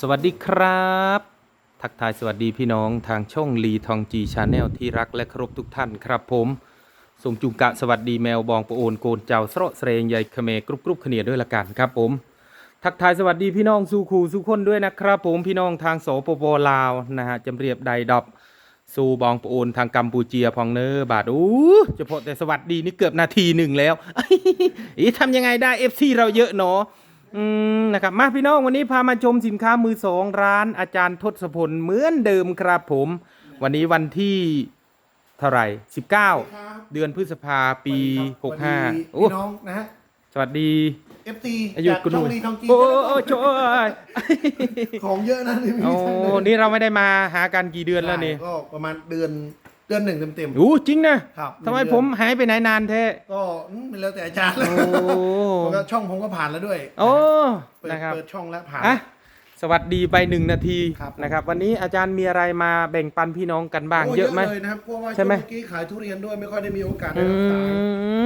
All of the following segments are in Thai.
สวัสดีครับ ทักทายสวัสดีพี่น้องทางช่องลีทองจีชาแนลที่รักและเคารพทุกท่านครับผมสมจุงกะสวัสดีแมวบองปะโอนโกนเจ้าสระเสรงใหญ่เขเมกรุบกรุบเขเนียด้วยละกันครับผม ทักทายสวัสดีพี่น้องสู่คูสู่คนด้วยนะครับผมพี่น้องทางโสปปลาวนะฮะจำเรียบใดดอบสู่บองปะโอนทางกัมพูเจียพองเนอบาดอู้เฉพาะแต่สวัสดีนี่เกือบนาทีหนึ่งแล้วอีทำยังไงได้เอฟซีเราเยอะเนาะ อืมนะครับมาพี่น้องวันนี้พามาชมสินค้ามือสองร้านอาจารย์ทศพลเหมือนเดิมครับผม วันนี้วันที่เท่าไหร่19 เดือนพฤษภาปี 65 โอ้พี่น้องนะฮะ สวัสดี FT อายุจากคุณช่หองนุ่ยลีทองจีโอ้โอ้โจ้ยของเยอะนะนี่โอ้มีทั้งเลยนี่เราไม่ได้มาหากันกี่เดือนแล้วนี่ ก็ประมาณเดือน เดือนหนึ่งเต็มโอ้จริงนะครับทำไมเดือนผมหายไปไหนนานแท้ๆก็อืมเป็นแล้วแต่อาจารย์โอ้แล้วก็ช่องผมก็ผ่านแล้วด้วยโอ้เปิดนะครับเปิดช่องแล้วผ่าน อะสวัสดีไปหนึ่งนาทีครับ นะครับ วันนี้อาจารย์มีอะไรมาแบ่งปันพี่น้องกันบ้างโเยอะไหม เลยนะครับเพราะว่าใช่ไหมช่วงเมื่อกี้ขายทุเรียนด้วยไม่ค่อยได้มีโอกาสได้อืรักษา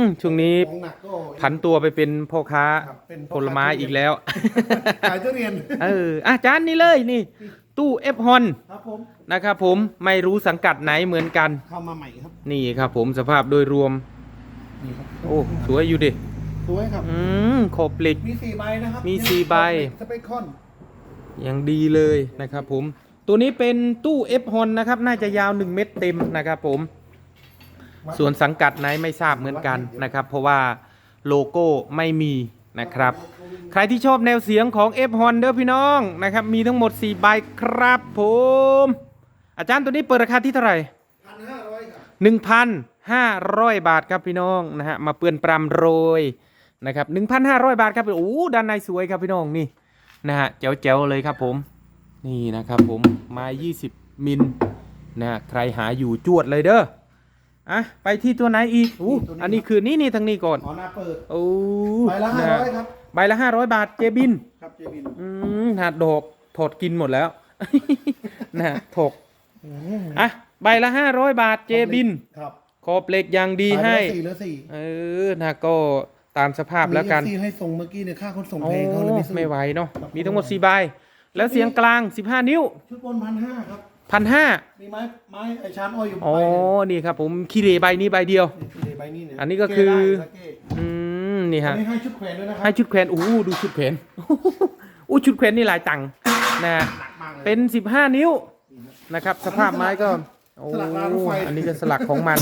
มช่วงนี้ของหนักก็ ผันตัวไปเป็นพ่อค้าครับเป็นผลไม้อีกแล้ว ขายทุเรียน เอออาจารย์นี่เลยนี่ ตู้เอฟฮอนครับผมนะครับผมไม่รู้สังกัดไหนเหมือนกัน เข้ามาใหม่ครับ นี่ครับผมสภาพโดยรวม นี่ครับโอ้สวยอยู่ดิ สวยครับ อืมขอบเหล็ก มีสี่ใบนะครับมีสี่ใบ สเปคคอนอย่างดีเลยนะครับผม ตัวนี้เป็นตู้เอฟฮอนนะครับ น่าจะยาว 1 เมตรเต็มนะครับผม ส่วนสังกัดไหนไม่ทราบเหมือนกันนะครับ เพราะว่าโลโก้ไม่มี นะครับ ใครที่ชอบแนวเสียงของ F h o n เด้อพี่น้องนะครับ มีทั้งหมด 4 ใบครับผม อาจารย์ตัวนี้เปิดราคาที่เท่าไหร่พันห้าร้อยบ1,500บาทครับพี่น้องนะฮะมาเปื้อนปรำโรยนะครับ1,500บาทครับโอ้ด้านในสวยครับพี่น้องนี่นะฮะแจ๋วๆเลยครับผม นี่นะครับผมมา 20 มิลนะใครหาอยู่จวดเลยเด้อ อะไปที่ตัวไหนอีกอู้อันนี้คือนี่นี่ทางนี้ก่อนขอหน้าเปิด โอ้ใบละห้าร้อยครับ ใบละ500บาทเจบิน ครับเจบินอืมหาดอกถอดกินหมดแล้ว นะฮะถกอะใบละ500บาทเจบิน ครับขอบเหล็กอย่างดีให้ ขายไปละสี่แล้วสี่เออนะก็ตามสภาพแล้วกันมี FC ให้ส่งเมื่อกี้เนี่ยค่าขนส่งโอ้เพลงเขาเลยไม่ซื้อ ไม่ไหวเนาะครับมีทั้งหมด4ใบ แล้วเสียงกลาง 15 นิ้ว ชุดบนพันห้าครับ พันห้ามีไม้ไม้ไอชานอ้อยอยู่อ๋อ ใบหนึ่งนี่ครับผมคีเรใบนี้ใบเดียว นี่คือใบนี้เนี่ยอันนี้ก็คือ เได้สักเก้อืม นี่อัฮะ นนี้ให้ชุดแขวนด้วยนะครัให้ชุดแขวนโอ้โหดูชุดแขวน อู้ชุดแขวนนี่หลายตังค์นะฮะหนักมากเลย เป็น15นิ้วนะครับ สภาพไม้ก็โอ้สลักรางรถไฟ อันนี้ก็สลักของมัน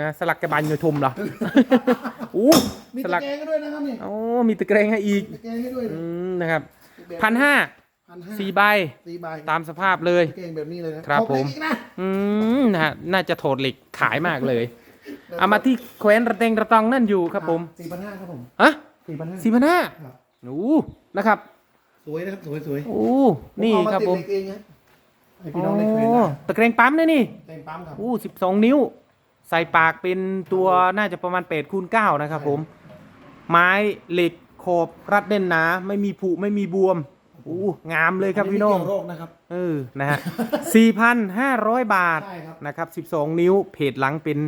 นะสลักกระบาลโยทมเหรอ อู้มีสตะลักแกรงให้ด้วยนะครับนี่โอ้มีตะเกรงให้อีกตะแกรงให้ด้วยอืมนะครับพันห้า พันห้าสี่ใบสี่ใบตามสภาพเลยตะแกรงแบบนี้เลยนะครับผมขอบคุณอีกนะอืมนะฮะน่าจะโถดเหล็กขายมากเลยเอามาที่แคว้นระเตงระตองนั่นอยู่ครับผมสี่พันห้าครับผมอะสี่พันห้าสี่พันห้าครับโอ้นะครับสวยนะครับสวยสวยโอ้นี่ครับผมเอาาติดเหล็กเองฮะให้โอ้พี่น้องได้แขวนได้ตะเกรงปั๊มนะนี่เต็มปั๊มครับโอ้สิบสองนิ้ว ใส่ปากเป็นตัวน่าจะประมาณแปดคูณเก้านะครับผม ไม้เหล็กขอบรัดแน่นหนา ไม่มีผุไม่มีบวมโอ้งามเลยครับพี่น้องไม่เกี่ยวโรคนะครับเออนะฮะสี่พันห้าร้อยบาทใช่ครับนะครับ12นิ้วเพจหลังเป็น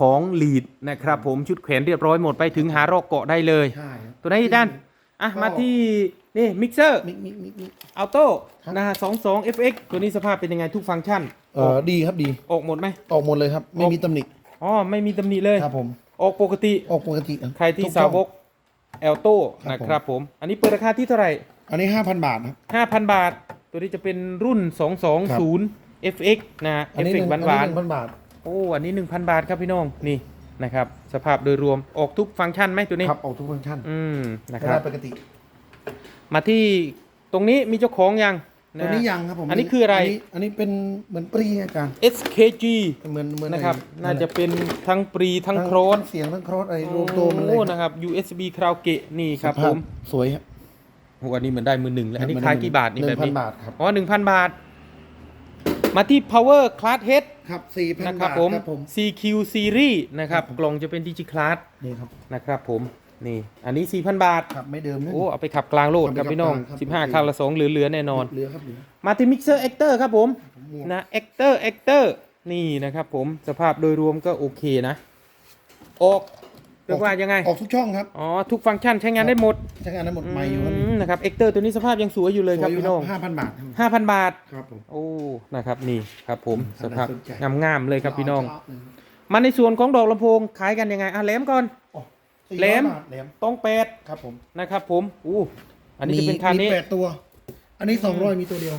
ของลีดนะครับผมชุดแขวนเรียบร้อยหมดไปถึงหารอกเกาะได้เลยใช่ครับตัวไหนอีกด้านอะก็มาที่นี่มิกเซอร์มิกมิกมิกมิกอัลโต้ครับนะฮะ22 FX ตัวนี้สภาพเป็นยังไงทุกฟังก์ชันเออดีครับดีออกหมดไหมออกหมดเลยครับ ไม่มีตำหนิอ๋อไม่มีตำหนิเลยครับผมออกปกติออกปกติครับใครที่ทุกสาวกแอลโต้ครับนะครับผม อันนี้เปิดราคาที่เท่าไหร่ อันนี้ห้าพันบาทนะครับ5,000บาท ตัวนี้จะเป็นรุ่น220 FX นะฮะอันนี้ FX หนึ่งหวานอันนี้หนึ่งพันบาทๆโอ้อันนี้1,000บาทครับพี่น้องนี่นะครับ สภาพโดยรวมออกทุกฟังก์ชันไหมตัวนี้ครับออกทุกฟังก์ชันอืมนะใช้ครัได้บปกติ มาที่ตรงนี้มีเจ้าของยังตัวนี้ยังครับผมอันนี้คืออะไรนนี้อันนี้เป็นเหมือนปรีอาจารย์ SKG เหมือนเหมือนนะครับไอ้น่าจะเป็นทั้งปรีทั้งโครนทั้งเสียงทั้งโครสอะไรรวมตัวมันเลยโอ้นะครับ USB คราวเกะนี่ครับสภาผพมสวยครับ โอ้อันนี้เหมือนได้มือหนึ่งแล้วอันนี้มันขายกี่บาทนี่หแบนึ่บงพันนี้บาทครับอ๋อหนึ่งพันบาท มาที่ power class head ครับสี่พันนะครับบาทผม ครับผม CQ series นะครับครับผมกล่องจะเป็นดิจิคลาสนี่ครับนะครับผมนี่อันนี้ 4,000 บาท ครับไม่เดิมนะ โอ้เอาไปขับกลางโลดครับเอาไปขับพี่น้องกลางครับ15 คันละสองเหลือๆแน่นอน เหลือครับเหลือมาที่ mixer actor ครับผม หมวกนะ actor actor นี่นะครับผมสภาพโดยรวมก็โอเคนะ ออก เรียกว่ายังไง ออกทุกช่องครับ อ๋อ ทุกฟังก์ชันใช้งานได้หมด ใช้งานได้หมดใหม่อยู่ครับมนะครับ เอ็กเตอร์ตัวนี้สภาพยังสวยอยู่เลยครับพี่น้องห้าพันบาทห้าพันบาท ครับผม โอ้ นะครับ นี่ครับผมอืมสภาพน่าสนใจงามๆเลยครับพี่น้องชบเลยมาในส่วนของดอกลำโพงขายกันยังไง อะแหลมก่อนโอ้สี่แหลมร้อยบาทแหลม ต้องแปดครับผม นะครับผม อู้ อันนี้จะเป็นคันนี้มีแปดตัว อันนี้สองร้อยมีตัวเดียว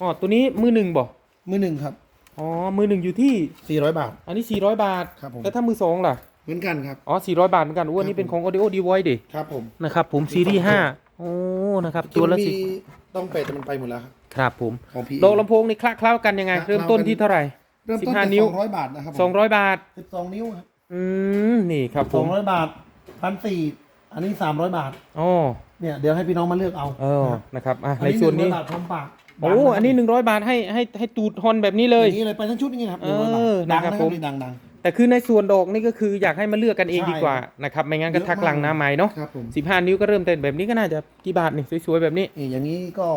อ๋อ ตัวนี้มือหนึ่งบ่ มือหนึ่งครับ อ๋อ มือหนึ่งอยู่ที่สี่ร้อยบาท อันนี้400บาท ครับผม แล้วถ้ามือสองล่ะ เหมือนกันครับ อ๋อ 400 บาทเหมือนกันอู้อันนี้เป็นของ Audio Device ดิ ครับผม นะครับผมซีรีส์5โอ้ นะครับ ตัวละมีสิต้องแปดแต่มันไปหมดแล้วครับครับผมของพี่ดอกลำโพงนี่คละเคล้ากันยังไง คละเคล้า เริ่มต้นกันที่เท่าไหร่ เริ่มต้น15จากนิ้วสองร้อยบาทนะครับ200 บาท สิบสองนิ้วครับอืม นี่ครับผสอมงร้อยบาทพันสี่อันนี้สามร้อยบาท อ๋อเนี่ยเดี๋ยวให้พี่น้องมาเลือกเอาเออนะครับอะอันในนี้ส่วนนี้ 100บาทพร้อมปากโอ้ อันนี้ 100 บาทให้ให้ให้ตูดฮอนแบบนี้เลยอย่างนี้เลยไปทั้งชุดอย่างนี้นะครับเอหนึ่งร้อยบาทดังอนะครับนะคผรับมนี่ดังดัง แต่คือในส่วนดอกนี่ก็คืออยากให้มาเลือกกันเองใช่ดีกว่านะครับไม่งั้นก็ทักหลังหน้าไม้เนาะครับผม15นิ้วก็เริ่มต้นแบบนี้ก็น่าจะกี่บาทนี่สวยๆแบบนี้นี่อย่างนี้ก็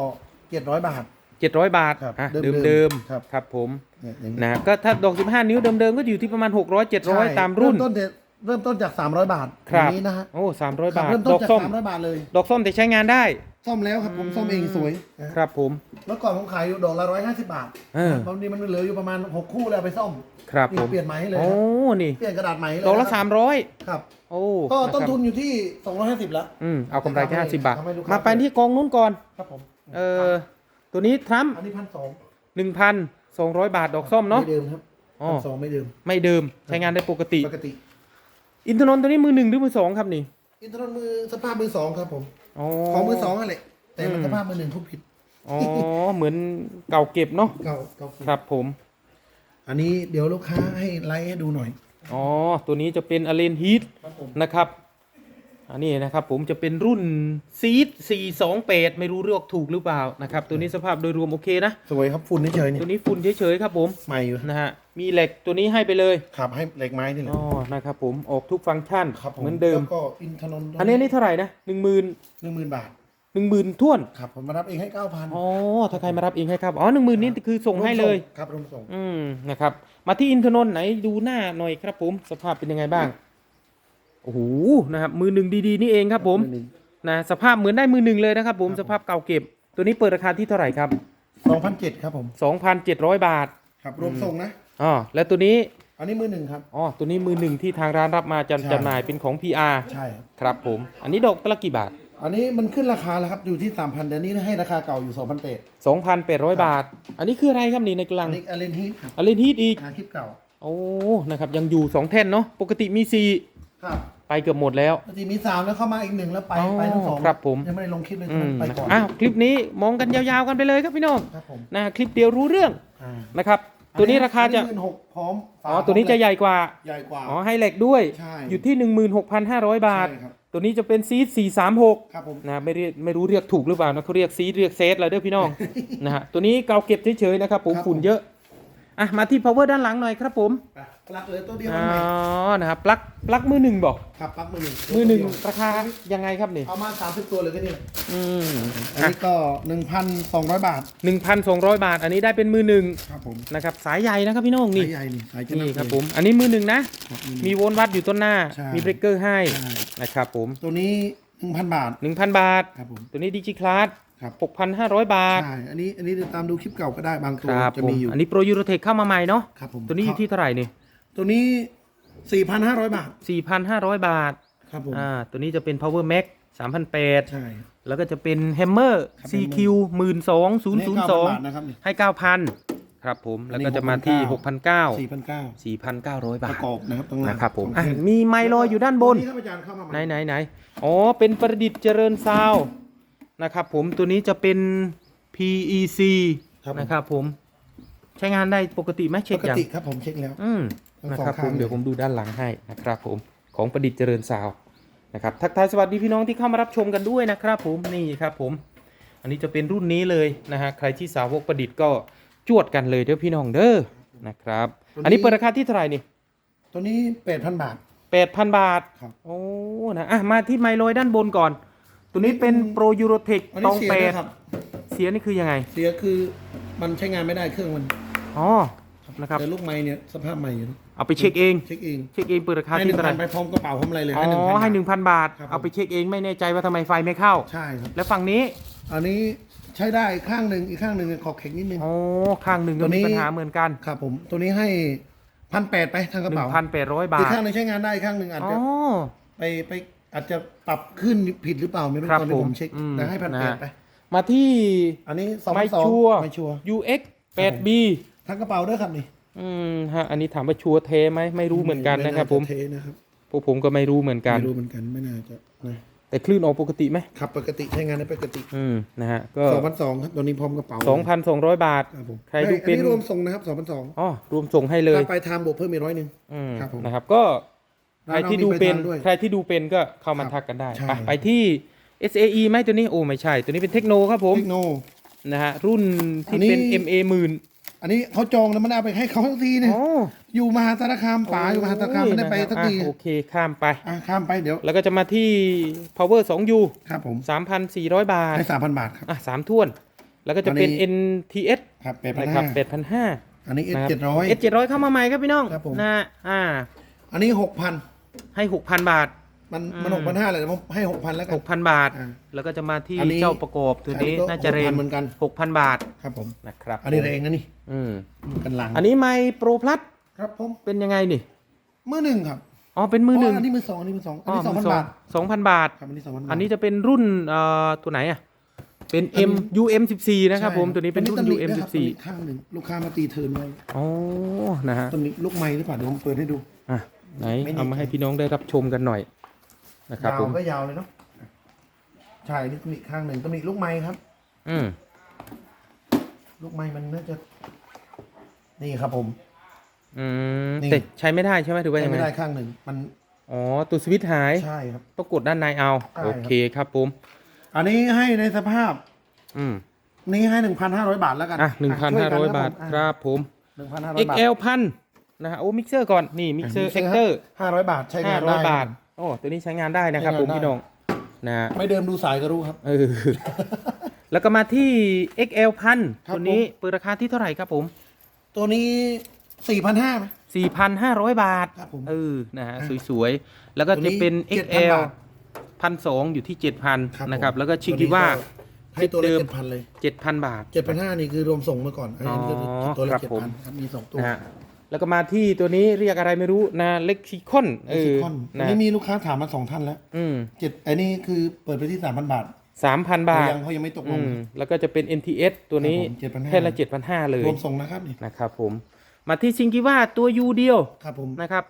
เจ็ดร้อยบาท700บาทครับอะเดิมๆเดิมครับๆครับผมเนี่ยอย่างนี้นะก็ถ้าดอก15นิ้วเดิมๆก็อยู่ที่ประมาณ600ใช่700ตามรุ่น เริ่มต้นเด็ดเริ่มต้นจากสามร้อยบาทครับ อย่างนี้นะฮะโอ้300ครับบาทเริ่มดต้นอกจากส้ม สามร้อยบาทเลย ดอกส้มแต่ใช้งานได้ ซ่อมแล้วครับ ผมซ่อมเองสวยนะฮะครับผม เมื่อก่อนผมขายอยู่ดอกละร้อยห้าสิบบาทเออบางทีมันเหลืออยู่ประมาณหกคู่แล้วเอาไปซ่อมครับนี่ผม เปลี่ยนใหม่ให้เลยโอ้ ครับนี่เปลี่ยนกระดาษใหม่ให้เลยดอกละนคสารับมร้อยครับ โอ้ก็ต้นนะครับทุนอยู่ที่สองร้อยห้าสิบแล้ว อืมเอากำไรแค่ทำให้ห้าสิบบาท ทำให้ลูกค้ามาไปที่กองนู้นก่อน ครับผมเออ ตัวนี้ทรัมอันนี้พันสองหนึ่งพันสองร้อยบาทดอกส้มเนาะ ไม่เดิมครับอ๋อ พันสองไม่เดิมไม่เดิม ใช้งานได้ปกติ ปกติ อินทนนท์ตัวนี้มือหนึ่งหรือมือสองครับนี่ อินทรนมือสภาพมือสองครับผม อ๋อของมือสองนั่นแหละแต่มันอืมสภาพมือหนึ่งทุบผิดอ๋อเหมือนเก่าเก็บเนาะเก่าเก่าครับผม อันนี้เดี๋ยวลูกค้าให้ไลฟ์ให้ดูหน่อยอ๋อตัวนี้จะเป็นอเลนฮีทครับผมนะครับ อันนี้นะครับผมจะเป็นรุ่นซีด428 ไม่รู้เลือกถูกหรือเปล่านะครับ ตัวนี้สภาพโดยรวมโอเคนะ สวยครับฝุ่นเฉยๆนี่ตัวนี้ฝุ่นเฉยๆครับผมใหม่อยู่นะฮะมีเหล็กตัวนี้ให้ไปเลยขับให้เหล็กไม้นี่แหละอ๋อนะครับผมออกทุกฟังก์ชันครับผเหมือนเดิมแล้วก็อินทนนท์อันนี้นี่เท่าไหร่นะหนึ่งหมื่นหนึ่งหมื่นบาทหนึ่งหมื่นท่วนครับผมมารับเองให้เก้าพันอ๋อถ้าใครมารับเองให้ครับอ๋อหนึ่งหมื่นนี่คือส่งให้เลยครับรวมส่งอืมนะครับมาที่อินทนนท์ไหนดูหน้าหน่อยครับผมสภาพเป็นยังไงบ้าง โอ้โหนะครับมือหนึ่งดีๆนี่เองครับผมนะสภาพเหมือนได้มือหนึ่งเลยนะครับผม สภาพเก่าเก็บ ตัวนี้เปิดราคาที่เท่าไหร่ครับ สองพันเจ็ดครับผม 2,700 บาทครับรวมส่งนะ อ๋อแล้วตัวนี้อันนี้มือหนึ่งครับ อ๋อตัวนี้มือหนึ่งที่ทางร้านรับมาใช่จำจำหน่ายเป็นของ PR ใช่ครับครับผม อันนี้ดอกตะละกี่บาท อันนี้มันขึ้นราคาแล้วครับอยู่ที่สามพันแต่อันนี้ให้ราคาเก่าอยู่สองพันเจ็ด2,800 บาท อันนี้คืออะไรครับนี่ในกลัอังนนี้อเลนฮีทครับอเลนฮีทอีกงานคลิปเก่า โอ้นะครับยังอยู่ 2 แท่นเนาะปกติมีครับ4 ไปเกือบหมดแล้วปกติมีสามแล้วเข้ามาอีกหนึ่งแล้วไปอ๋อไปทั้งสองครับผมยังไม่ได้ลงคลิปเลยอืมไปนะก่อนอ้าวคลิปนี้มองกันยาวๆกันไปเลยครับพี่น้องครับผมนะคลิปเดียวรู้เรื่องอ่านะครับตัวนี้ราคาจะหมื่นหกพร้อมฝาอ๋อตัวนี้จะใหญ่กว่าใหญ่กว่าอ๋อให้เหล็กด้วยใช่อยู่ที่ 16,500 บาทใช่ครับตัวนี้จะเป็นซีด436ครับผมนะไม่เรียกไม่รู้เรียกถูกหรือเปล่านะเขาเรียกซีดเรียกเซตอะไรเด้อพี่น้องนะฮะตัวนี้เกาเก็บเฉยๆนะครับผมครับผมฝุ่นเยอะอะมาที่ power ด้านหลังหน่อยครับผมไปลั๊กเหลือตัวเดียวอ๋มัอนใหม่นะครับ ปลั๊ก ปลั๊กมือหนึ่งบอก ครับปลั๊กมือหนึ่งมือหนึ่งราคายังไงครับนี่เอามาสามสิบตัวเลยก็นี่แหละอืมอันนี้ก็หนึ่งพันสองร้อยบาทหนึ่งพันสองร้อยบาท อันนี้ได้เป็นมือหนึ่งครับผม นะครับ สายใหญ่นะครับพี่น้องนี่ สายใหญ่นี่สายจนี่ครับผม อันนี้มือหนึ่งนะ มีโวลต์วัดอยู่ต้นหน้า มีเบรกเกอร์ให้ นะครับผม ตัวนี้หนึ่งพันบาทหนึ่งพันบาท ครับผม ตัวนี้ดิจิคลาสครับหกพันห้าร้อยบาท ใช่ อันนี้ อันนี้ตามดูคลิปเก่าก็ได้บางตัวจะมมีอยู่ อันนี้โปรยูโรเทคเข้ามาใหม่เนาะ ครับผม ตัวนี้อยู่ที่เท่าไหร่นี่ ตัวนี้สี่พันห้าร้อยบาท 4,500 บาทครับผมอ่าตัวนี้จะเป็น power max 3,800 ใช่ แล้วก็จะเป็น hammer ครับ CQ อันนี้9,000บาท12002 นะครับนี่ให้ 9,000 ครับผมแล้วก็จะมาที่สี่6,900พันเก้า4,900 ปบาระท กอบนะครับตรงนั้นนะครับผมสองอะแท่นมีไมค์ลอยอยู่ด้านบน ตัวครับอาจารย์เข้ามาใหไหนม่ไหนไหนอ๋อ เป็นประดิษฐ์เจริญซาวด์นะครับผมตัวนี้จะเป็น PEC นะครับผม ใช้งานได้ปกติไหมเช็ปคกยังติครับผมเช็คแล้ว อืมทั้ง นะสองครับผข้างมเลยเดี๋ยวผมดูด้านหลังให้นะครับผมของประดิษฐ์เจริญซาวน์นะครับทักทายสวัสดีพี่น้องที่เข้ามารับชมกันด้วยนะครับผมนี่ครับผม อันนี้จะเป็นรุ่นนี้เลยนะฮะใครที่สาวกประดิษฐ์ก็จวดกันเลยเด้อพี่น้องเด้อนะครับ อันนี้เปิดราคาที่เท่าไหร่นี่ตัวนี้แปดพันบาทแปดพันบาทครับโอ้นะอะมาที่ไมโลยด้านบนก่อน ตัวนี้เป็นโปรยูโรเทคอันตนี้องเสียแปดนะครับเสียนี่คือยังไง เสียคือมันใช้งานไม่ได้เครื่องมันอ๋อ นะครับแต่ลูกไม้เนี่ยสภาพใหม่อยู่นะเอาไปเช็คเองเช็คเองเช็คเองเปิดราคาให้หที่นึ่งเท่าไหพัร่นไปพร้อมกระเป๋าพร้อมอะไรเลยอ๋ให้หนึ่งพันอให้หนึ่งพันบาท ครับผม เอาไปเช็คเองไม่แน่ใจว่าทำไมไฟไม่เข้า ใช่ครับ แล้วฝั่งนี้อันนี้ใช้ได้ข้างหนึ่งอีกข้างหนึ่งขอบแข็งนิดนึงอ๋อข้างหนึ่งก็ตัวนี้ มีปัญหาเหมือนกันครับผมตัวนี้ให้พันแปดไปทางกระหนึ่เป๋างพันแปดร้อยบาอีกทข้างหนึ่งใช้งานได้อีกข้างหนึ่งอาจอ๋อ จะไปไปอาจจะปรับขึ้นผิดหรือเปล่าไม่รู้ครับตอนนี้ผผมมเช็คอืมแต่ให้พันนะแปฮะดไป มาที่ อันนี้สองไม่สองชัวร์ ไม่ชัวร์ UX 8B ทางกระเป๋าด้วยครับนี่อืมฮะอันนี้ถามว่าชัวร์เทไหมไม่รู้เหมือนกันนะครับ ผมไาจเทนะครับพวกผมก็ไม่รู้เหมือนกันไม่รู้เหมือนกันไม่น่าจะนะแต่คลื่นออกปกติไหมขับปกติใช้งานได้ปกติอืมนะฮะก็สองพันสองครับตัวนี้พร้อมกระเป๋าสองพันสองร้อยบาทครับผมใครดูเป็นอันนี้รวมส่งนะครับสองพันสองอ๋อรวมส่งให้เลยถ้าไปทำบวกเพิ่มอีกร้อยหนึ่งอืมครับผมนะครับก็ใครที่ดูเป็นร้านเรามีไปทางด้วยใครที่ดูเป็นก็เข้ามาครับทักกันได้ใช่ไปไปที่ SAE ไหมตัวนี้โอ้ไม่ใช่ ตัวนี้เป็นเทคโนครับผมเทคโนนะฮะรุ่นที่อันนี้เป็น MA หมื่น อันนี้เขาจองแล้วมันเอาไปให้เขาทักทีเนี่ย อ๋ออยู่มหาสารคามป๋าอยู่มหาสารคามไม่ได้ไปทักทีอะโอเคข้ามไป อะข้ามไปเดี๋ยว แล้วก็จะมาที่ power 2U ครับผม3,400 บาท ให้สามพันบาทครับ อะสามท่วน แล้วก็จะเป็น อันนี้ NTS ครับแปดพันนะคห้ารับ8,500 อันนี้เอนะคเจ็ดร้อย S 700 เข้ามาใหม่ครับพี่น้องครับผม นะฮะอ่า อันนี้หกพันให้ 6,000 บาท มันมันอืหมกพันห้าเลยแต่ผมให้หกพันแล้วกัน6,000บาท อ่าแล้วก็จะมาที่อันนี้เจ้าประกอบตัวนี้อันนี้ก็น่าจะเร6,000นเหมือนกัน6,000บาทครับผม นะครับอันนี้แรงนะนี่อืมกันหลังอันนี้ไมโปรพลัสครับผมเป็นยังไงนี่มือหนึ่งครับอ๋อเป็นมือหนึ่งอันนี้มือสองอันนี้มือสองอันนี้สองพันมืบาทสองพันบาท ครับอันนี้สองพันบาท อันนี้จะเป็นรุ่นเอ่อตัวไหนอะ เป็น M UM 14นะครับผม ตัวนี้เป็นรุ่นตำห UM ด้วยครับตำหนิ14ข้างหนึ่งลูกค้ามาตีเทิร์นไว้อ๋อ นะฮะตำหนิลูกไม้หรือเปล่าเดี๋ยวผมเปิดให้ดู อะไหน ไม่แน่ เอามาให้พี่น้องได้รับชมกันหน่อย นะครับยาวผมก็ยาวเลยเนาะใช่นี่ตำหนิข้างหนึ่งตำหนิลูกไม้ครับ อืมลูกไม้มันน่าจะ นี่ครับผม อืมนี่ แต่ใช้ไม่ได้ใช่ไหมถือว่าใช้ยังไงไม่ได้ข้างหนึ่งมันอ๋อตัวสวิตช์หายใช่ครับ ต้องกดด้านในเอา ใช่ครับ โอเคครับผมอันนี้ให้ในสภาพอืมนี่ให้หนึ่งพันห้าร้อยบาทแล้วกันอะหนึ่งพันห้าร้อยบาทครับผม หนึ่งพันห้าร้อยบาท XL พันนะฮะโอ้มิกเซอร์ก่อนนี่มิกเซอร์เอ็กเตอร์ห้าร้อยบาทใช้งาห้านร้ได้อยบาท โอ้ตัวนี้ใช้งานได้นะครับใช้งานผมได้ พี่น้องนะฮะไม่เดิมดูสายก็รู้ครับ เออ แล้วก็มาที่ XL พันครับ ตัวนี้ผมเปิดราคาที่เท่าไหร่ครับผม ตัวนี้สี่พันห้า 4,500 บาทครับผมเออนะฮะสวยๆ แล้วก็ตัวนี้จะเป็น7,000 XL บาทพันสองอยู่ที่ 7,000นะครับผมแล้วก็ชิคิว่า ให้ตัวละเดิมเจ็ดพันเลย7,000 บาท เจ็ดพันห้านี่คือรวมส่งมาก่อนอันนี้คืออ๋อตัวครัละบเจ็ดผม พันครับมีสองตัว นะฮะ แล้วก็มาที่ตัวนี้เรียกอะไรไม่รู้นะเล็กซิคอนเอซิอคอนอันนะนี้มีลูกค้าถามมาสองท่านแล้วอืมเจ็ดอันนี้คือเปิดไปที่สามพันบาทสามพันบาทยังเขายังไม่ตกลอืงมแล้วก็จะเป็น NTS ตัวนี้ครับผม7,500แค่ละ7,500เลยรวมส่งนะครับนี่นะครับผม มาที่ซิงกิว่าตัวยูเดียวครับผมนะครับ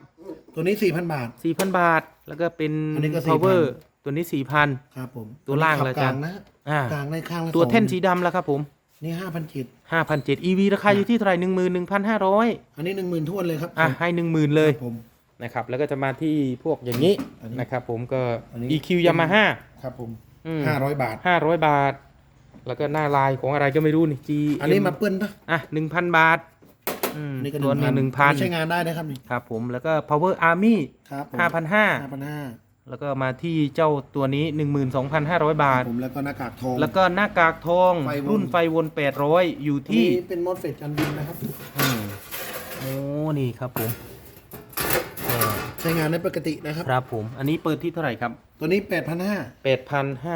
ตัวนี้สี่พันบาท4,000บาท แล้วก็เป็นอันนี้ก็ power 4,000ตัวนี้4,000ครับผมตัวล่างขับเลยกจ้ะลางนะอ่ากลางในข้างละตัวสองแท่นสีดำแล้วครับผม นี่ห้าพันเจ็ด5,700 EV ราคาอยู่ที่เท่าไหร่11,500อันนี้หนึ่งหมื่นทวนเลยครับอะให้10,000เลยครับผม นะครับแล้วก็จะมาที่พวกอย่างนี้อันนี้นะครับผมก็ อันนี้ EQ Yamaha ครับผมอืม ห้าร้อยบาท500บาท แล้วก็หน้าลายของอะไรก็ไม่รู้นี่ G อันนี้มาเปิ้ลปะอะ1,000บาทอืมอันนี้ก็ตัวหนึ่งหนึ่งพันใช้งานได้นะครับนี่ครับผมแล้วก็ Power Army ครับผม5,500ห้าพันห้า แล้วก็มาที่เจ้าตัวนี้ 12,500 บาท ผมแล้วก็หน้ากากทอง แล้วก็หน้ากากทอง ไฟวน รุ่นไฟวน 800 อยู่ที่ที่เป็นมอสเฟตจันบินนะครับ อืมโอ้ นี่ครับผมอ่าใช้งานได้ปกตินะครับ ครับผม อันนี้เปิดที่เท่าไหร่ครับ ตัวนี้แปดพันห้า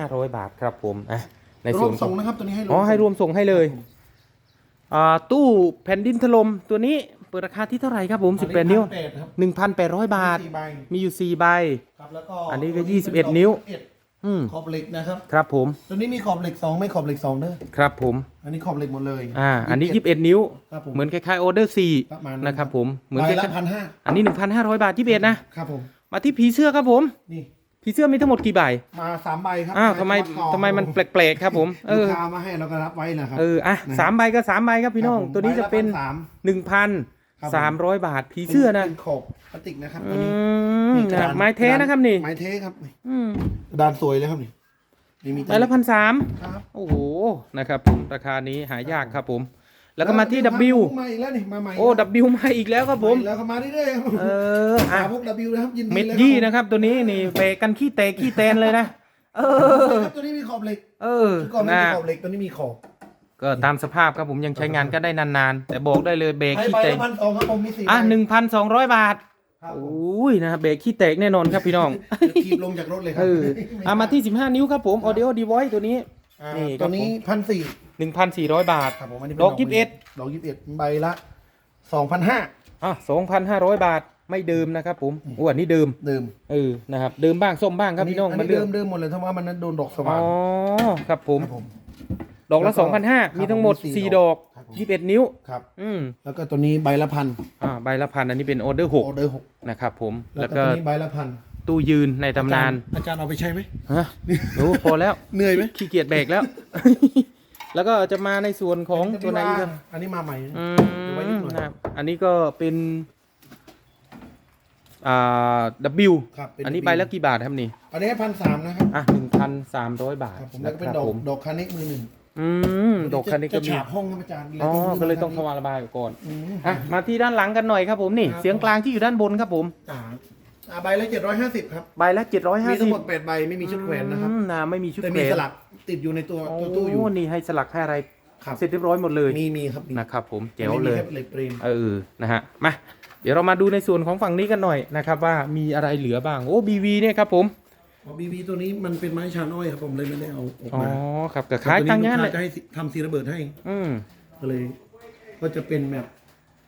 8,500 บาทครับผมอะในรส่ววนมขอส่งงนะครับ ตัวนี้ให้อ๋อให้รวมส่งให้เลย อ่า ตู้แผ่นดินถล่มตัวนี้เปิดราคาที่เท่าไหร่ครับผม18นิ้ว1,800ครับ1,800 บาท สี่ใบมีอยู่4ใบ ครับแล้วก็อันนี้ก็ตัว21เป็นิ้ว11อืมขอบเหล็กนะครับครับผมตัวนี้มีขอบเหล็กสองไม่ขอบเหล็กสองเด้อครับผม อันนี้ขอบเหล็กหมดเลยอ่า อันนี้ 21 21นิ้ว ครับผม เหมือนคล้ายๆออเดอร์ประมาณ4นั้น นะครับผม เหมือนใบคละล้ายพันห้าๆอันนี้ 1,500 บาท21นะ ครับผมมาที่ผีเสื้อครับผม นี่ผีเสื้อมีทั้งหมดกี่ใบ มาสามใบครัอ้าวทำไมใบกรอบทำไมมันแปลกๆครับผม เอลูอกค้ามาให้เราก็รับไว้นะครับ เออ อะนะ สามใบก็สามใบครับพี่น้อง ครับผมตัวนี้จะเป็น ใบล1,300 ครับผม1,300บาทผีเสื้อนะเป็นขอบพลาสติกนะครับอืตัวนี้มนี่นะกระดาน ไม้เทนะครับนี่ไม้เทครับนี่อืมกระดานสวยเลยครับนี่นี่มีใบละพันสามครับโอ้โหนะครับผมราคานี้หายากครับผม แล้วก็มาที่ W มาอีกแล้วนี่มาใหม่โอ้ W มาอีกแล้วครับผมาอีกแล้วก็มาเรื่อยๆครับเออหาอะพวก W นะครับยินดีเม็ดเลยยี่นะครับ ตัวนี้นี่เบรกกันขี้เตะขี้แตนเลยนะ เออ ครับตัวนี้มีขอบเหล็กเออชุดก่อนไม่นะมีขอบเหล็กตัวนี้มีขอบ ก็ตามสภาพครับผมยังใช้งานก็ได้นานๆ แต่บอกได้เลยเบรกให้ขี้ใบแตละกพันสองครับผมมีสี่อะใบหนึ่งพันสองร้อยบาทครับโอผม้ยนะเบรกขี้แตกแน่นอนครับพี่น้องเดี๋ยวถีบลงจากรถเลยครัเอออะมาที่ 15 นิ้วครับผม Audio Device ตัวนี้ อ่านี่ครับ ตัวนี้พันสี่1,400 บาท ครับผมอันนี้ดอกยี่สิบเอ็ด ดอกยี่สิบเอ็ดใบละสองพันห้าอะ2,500 บาทไม่เดิมนะครับผมโอ้อันนี้เดิมเดิมเออนะครับเดิมบ้างส้มบ้างครับพี่น้องอันมานี้เลืเดิอกมเดิมหมดเลยถ้าว่ามันนั้นโดนดอกสอ๋ว่าองครับผม ครับผม ดอกละแล้วก็2,500มีทั้งหมดครับผมมีสี่4ดอกครับผม21นิ้วครับ อืมแล้วก็ตัวนี้ใบละพันอ่าใบละพันอันนี้เป็นออเดอร์ออเดอร์หก6นะครับผมแล้แล้ววก็ก็ตัวนี้ใบละพันตู้ยืนในตำนาน อาจารย์เอาไปใช้ไหมฮะโอ้พอแล้วเหนื่อยไหมขี้เกียจแบกแล้ว แล้วก็จะมาในส่วนของตัวไหนอีกครับอันนี้มาใหม่นะอืเดี๋ยวไว้นิดหน่อยมนะครับอันนี้ก็เป็นอ่า W ครับเป็อันนี้ใบละกี่บาทครับนี่ อันนี้พันสามนะครับ อะหนึ่งพันสามร้อยบาท ครับผมนะแล้วก็เป็นคดรัอบกผมดอกคาเนกมือหนึ่ง อืมดอกคันนี้ก็จะมีฉาบห้องครับอาจารย์อ๋อมืก็เลยต้องทเข้ามาระบายก่อนอืมอะมาที่ด้านหลังกันหน่อยครับผมนี่ครับเสียงกลางที่อยู่ด้านบนครับผม อ่าอ่าใบละเจ็ดร้อยห้าสิบครับ ใบละเจ็ดร้อยห้ามีสิทั้บงหมดแปดใบไม่มีชุดแขวนนะครับนะไม่มีชุดแต่แขมีวนสลักติดอยู่ในตัวโอ้ตัวตู้อยู่นี่ให้สลักให้อะไรครับ เสร็จเรียบร้อยหมดเลยมีมีครับมีนะครับผมเจ๋วไม่มีเลยแค่เหล็กเปรม เออ นะฮะ มา เดี๋ยวเรามาดูในส่วนของฝั่งนี้กันหน่อยนะครับว่ามีอะไรเหลือบ้าง โอ้ BV เนี่ยครับผม บีบีตัวนี้มันเป็นไม้ชานอ้อยครับผมเลยไม่ได้เอาออกอ๋อมาครับกับคล้ายตั้งย่านเลเลยยจะให้ทำซีระเบิดให้ อืมก็เลย ก็จะเป็นแบบ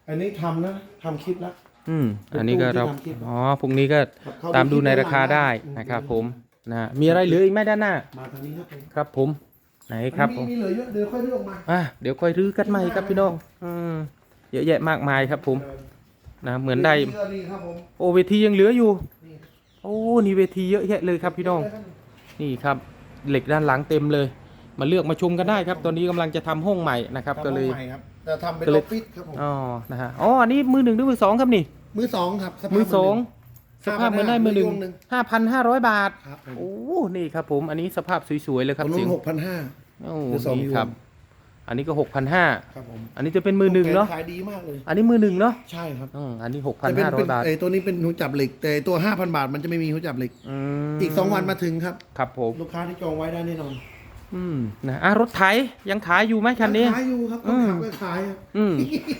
อันนี้ทำนะทำคลิปแล้ว อืมอันนี้ก็เราเป็นตู้ที่ทำคลิป อ๋อพวกนี้ก็ครับเข้าตามดูในคลิปราคาได้อืมนะครับผมนะฮะมีอะไรเหลืออีกไหมด้านหน้า มาทางนี้ครับผมครับผม ไหนครับผม มีมีเหลือเยอะเดี๋ยวค่อยเลือกมาอะเดี๋ยวค่อยรื้อกันใหม่ครับพี่น้องอืมเยอะแยะมากมายครับผมนะเหมือนได้นี่ก็นี่ครับผมโอเวทียังเหลืออยู่นี่ โอ้นี่เวทีเยอะแยะเลยครับพี่น้อง นี่ครับเหล็กด้านหลังเต็มเลย มาเลือกมาชมกันได้ครับ ตอนนี้กำลังจะทำห้องใหม่นะครับทำก็เลยห้องใหม่ครับแต่ทำเป็นก็อเลอยฟฟิศครับผมอ๋อ นะฮะ อ๋อ อันนี้มือหนึ่งหรือมือสองครับนี่ มือสองครับสภาพมือสองหสภาพเหมือนได้มือหนึ่งมือหนึ่งห้าพันห้าร้อยบาท ครับผมโอ้ นี่ครับผม อันนี้สภาพสวยๆเลยครับตัวเสีนู้ยงนหกพันห้า โอ้ มือสองนี่ครับอยู่ อันนี้ก็หกพันห้าครับผมอันนี้จะเป็นมือหนึ่งเนาะขายดีมากเลย อันนี้มือหนึ่งเนาะใช่ครับอืมอันนี้หกพันแต่เป็นห้าร้เป็อนยบาทไอตัวนี้เป็นหูจับเหล็ก แต่ตัวห้าพันบาทมันจะไม่มีหูจับเหล็กอืมอีกสองวันมาถึงครับ ครับผมลูกค้าที่จองไว้ได้แน่นอนอืมนะอะรถไถยังขายอยู่ไหมคันนี้ขายอยู่ครับคนขับก็ขายครับอืม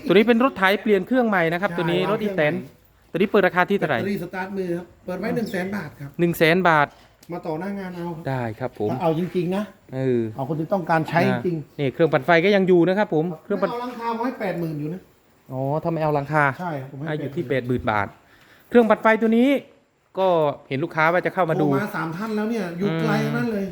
ตัวนี้เป็นรถไถเปลี่ยนเครื่องใหม่นะครับใช่ตัวนี้วางรถอีเครื่องแตนใหม่ตัวนี้เปิดราคาที่เท่าไหร่แบตเตอรี่สตาร์ทมือครับเปิดไว้หนึ่งแสนบาทครับหนึ่งแสนบาท มาต่อหน้างานเอาได้ครับผมถ้าเอาจริงๆนะเออเอาคนที่ต้องการใช้จริงนี่เครื่องปั่นไฟก็ยังอยู่นะครับผมเคเครื่รื่อองงปั่นเอาราคาไว้แปดหมื่นอยู่นะอ๋อถ้าไม่เอาหลังคาใช่ผมให้อะอยู่ที่80,000แปดหมื่นบาท เครื่องปั่นไฟตัวนี้ ก็เห็นลูกค้าว่าจะเข้ามาดูโทรมาสามท่านแล้วเนี่ยอยู่ไกลทั้งนั้นเลย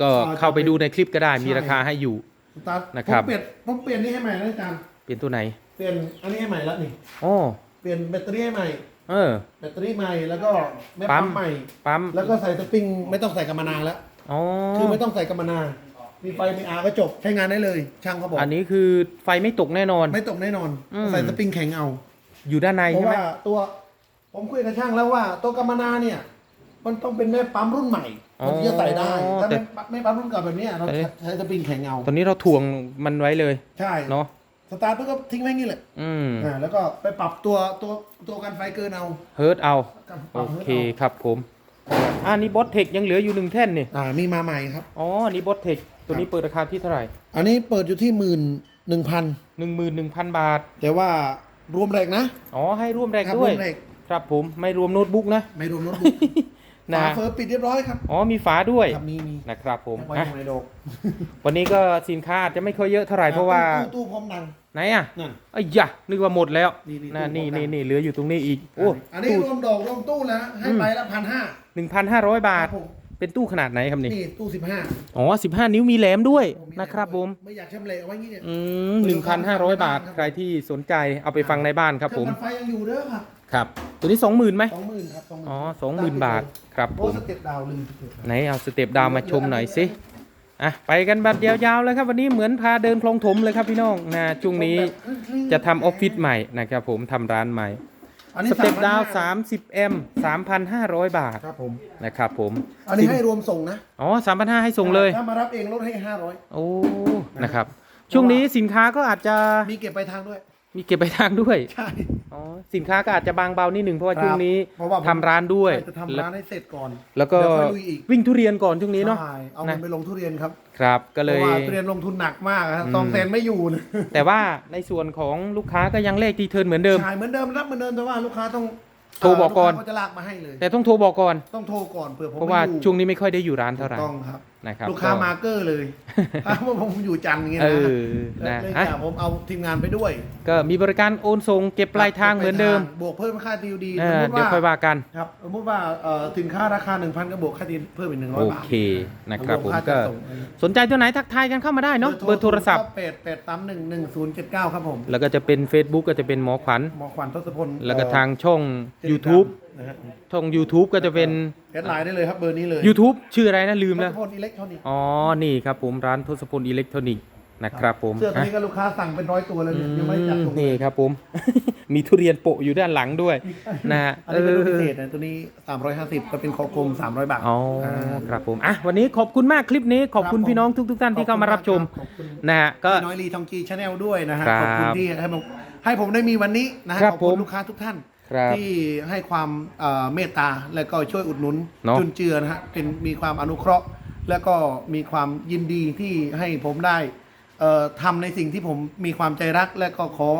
ก็เข้าไปดูในคลิปก็ได้มีใช่ราคาให้อยู่สตาร์ทนะครับผมเปลี่ยนผมเปลี่ยนนี่ให้ใหม่แล้วอาจารย์เปลี่ยนตัวไหน เปลี่ยนอันนี้ให้ใหม่แล้วนี่อ๋อเปลี่ยนแบตเตอรี่ให้ใหม่ เออ แบตเตอรี่ใหม่แล้วก็แม่ปั๊ปั๊มม ใหม่ ปั๊มแล้วก็ใส่สปริงไม่ต้องใส่กำมะนาแล้ว อ๋อคือไม่ต้องใส่กำมะนามีไฟมีอาร์ก็จบใช้งานได้เลย ช่างเขาบอกอันนี้คือไฟไม่ตกแน่นอน ไม่ตกแน่นอน อืม ใส่สปริงแข็งเอา อยู่ด้านในเพราะใช่ไหมว่าตัวผมคุยกับช่างแล้วว่าตัวกำมะนาเนี่ย มันต้องเป็นแม่ปั๊มรุ่นใหม่มันถึงจะใส่ได้ถ้าไม่ไม่ปั๊มรุ่นเก่าแบบเนี้ยเราใช้สปริงแข็งเอา ตอนนี้เราถ่วงมันไว้เลย ใช่เนาะ สตาร์ทปุ๊บก็ทิ้งไว้งี้แหละอืมอ่าแล้วก็ไปปรับตัวตัวตัวกันไฟเกินเอาเฮิร์ตเอาปโอรับเคครับผมอันนี้บอสเทคยังเหลืออยู่หนึ่งแท่นนี่อ่ามีมาใหม่ครับ อ๋ออันนี้บอสเทคตัวนี้เปิดราคาที่เท่าไหร่อันนี้เปิดอยู่ที่หมื่นหนึ่งพันหนึ่งหมื่นหนึ่งพันบาท แต่ว่ารวมแรกนะอ๋อ ให้ร่วมแรงครับด้วยรวมแรกครับผม ไม่รวมโน้ตบุ๊กนะ ไม่รวมโน้ตบุ๊กนะ ฝาเฟิร์สปิดเรียบร้อยครับอ๋อ มีฝาด้วย ครับมีมีนะครับผมไว้อะในโดกวันนี้ก็สินค้าอาจจะไม่ค่อยเยอะเท่าไหร่เพราะว่า ตู้ตู้พร้อมดัง ไหนอะนั่น ไอ้ยยะนึกว่าหมดแล้วนี่นี่นะตู้นี่ของนี่ดังนี่เหลืออยู่ตรงนี้อีก โอ้อันนี้ตู้รวมดอกรวมตู้แล้ว ให้ไปละพันห้าหนึ่งพันห้าร้อยบาท ผมเป็นตู้ขนาดไหนครับนี่ นี่ตู้สิบห้าอ๋อสิบห้านิ้วมีแหลมด้วยนะครับผม ไม่อยากแชมเละเอาไว้งี้เนี่ย อืมหนึ่งพันห้าร้อยบาท ใครที่สนใจเอาไปฟังในบ้านครับเคผรื่องมปั่นไฟยังอยู่เด้อครับครับ ตัวนี้สองหมื่นไหม สองหมื่นครับสองหมื่นอ๋อสองหมื่นบาทครับผโอ้ม สเต็ปดาวลืมสเต็ปดาวไหนเอาสเต็ปดาวมาชมหน่อยสิ อะไปกันแบบยาวๆเลยครับ วันนี้เหมือนพาเดินคลองถมเลยครับพี่น้องนะช่วงนี้จะทำออฟฟิศใหม่นะครับผมทำร้านใหม่อันนี้สเต็ปดาว3,500 30M 3,500บาทครับผมนะครับผมอันนี้ให้รวมส่งนะอ๋อ3,500ให้ส่งเลยถ้ามารับเองลดให้ห้าร้อยโอ้นะครับช่วงนี้สินค้าก็อาจจะมีเก็บไปลายทางด้วย มีเก็บไปทางด้วยใช่อ๋อสินค้าก็อาจจะบางเบานิดหนึ่งเพราะว่าครับช่วงนี้เพราะว่าผมทำร้านด้วย จะทำร้านให้เสร็จก่อนแล้วก็เดี๋ยวค่อยลุยอีกวิ่งทุเรียนก่อนช่วงนี้เนาะ ใช่เอาเงินนะ ไปลงทุเรียนครับครับก็เพเลยราะว่าทุเรียนลงทุนหนักมากครับอืม สองแสนไม่อยู่นะแต่ว่าในส่วนของลูกค้าก็ยังเลขดีเทิร์นเหมือนเดิม ใช่เหมือนเดิมรับเหมือนเดิมแต่ว่าลูกค้าต้องโทรบอกก่อน ลูค้าเขาจะลากมาให้เลย แต่ต้องโทรบอกก่อน ต้องโทรก่อนเผื่อผมเพราะว่าไม่อยู่ช่วงนี้ไม่ค่อยได้อยู่ร้านเท่าไหร่ถูกต้องครับ นะครับลูกค้าก็มาเกอร์เลยเพราะว่าผมอยู่จันทร์อย่างเงี้ยเอนะอนะเลยอะจะผมเอาทีมงานไปด้วย ก็มีบริการโอนส่งเก็บปลายทางเหมือนเดิม บวกเพิ่มค่าดีลดีเอสมอมติเดี๋ยวค่อยว่าว่ากันครับสมมติว่าเอ่อสินค้าราคา 1,000 ก็บวกค่าดีลเพิ่มอีกหนึ่งร้อโอยบาทเคนะครับผมวค่าจัก็ดส่งสนใจตัวไหนทักทายกันเข้ามาได้เนาะเบอร์โทรศัพท์เป็ดเป็ดตามหนึ่งหนึ่งศูนย์เจ็ดเก้าครับผม แล้วก็จะเป็น Facebook ก็จะเป็นหมอขวัญหมอขวัญทศพลแล้วก็ทางช่อง YouTube นะฮะช่อง YouTube ก็จะเป็น แอดไลน์ได้เลยครับเบอร์นี้เลย YouTube ชื่ออะไรนะลืมทแล้วศพลอิเล็กทรอนิกส์อ๋อ นี่ครับผมร้านทศพลอิเล็กทรอนิกส์นะครับผมเสื้อตัวนี้ก็ลูกค้าสั่งเป็นร้อยตัวแล้วเนี่ยยังไม่ได้จัดส่งนี่ครับผม มีทุเรียนโปะอยู่ด้านหลังด้วยนะฮะอันนี้เป็นตัวพิเศษนะตัวนี้ 350ก็เป็นคอกลม 300 บาทอ๋อครับผมอะวันนี้ขอบคุณมากคลิปนี้ขอบคุณครับผมพี่น้องทุก ๆ ท่านที่เข้ามารับชมขอบคุณนะฮะก็ พี่น้อยลีทองกีชาแนลด้วยนะฮะครับขอบคุณที่ให้ผมให้ผมได้มีวันนี้นะฮะครับขอบคุณผมลูกค้าทุกท่าน ครับที่ให้ความเอ่อเมตตาและก็ช่วยอุดหนุนเนาะจุนเจือนะฮะเป็นมีความอนุเคราะห์ และก็มีความยินดีที่ให้ผมได้เอ่อทำในสิ่งที่ผมมีความใจรัก และก็ขอ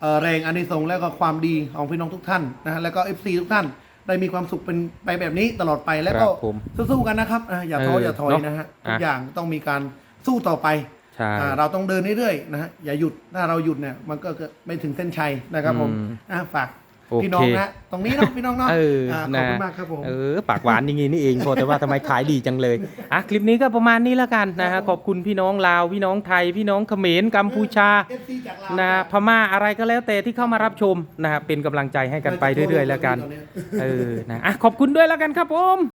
เอ่อแรงอานิสงส์และก็ความดีของพี่น้องทุกท่านนะฮะแล้วก็ FC ทุกท่านได้มีความสุขเป็นไปแบบนี้ตลอดไปแล้วก็ครับผมสู้ๆกันนะครับอะอย่าท้อเอออย่าถอยเนาะนะฮะทุกอะ อย่างต้องมีการสู้ต่อไป ใช่ อ่าเราต้องเดินเรื่อยๆนะฮะอย่าหยุดถ้าเราหยุดเนี่ยมันก็จะไม่ถึงเส้นชัยนะครับผมอืม อะฝากโอเค พี่น้องนะตรงนี้เนาะพี่น้องเนาะเอออ่าขนะอบคุณมากครับผมเออปากหวานอย่างงี้นี่เองพอแต่ว่าทำไมขายดีจังเลยอะคลิปนี้ก็ประมาณนี้แล้วกันนะฮะขอบคุณพี่น้องลาวพี่น้องไทย พี่น้องเขมรกัมพูชา FC จากลาวนะพม่าอะไรก็แล้วแต่ที่เข้ามารับชมนะฮะเป็นกำลังใจให้กันไปเรื่อยๆ แล้วกันเออนะอะขอบคุณด้วยแล้วกันครับผม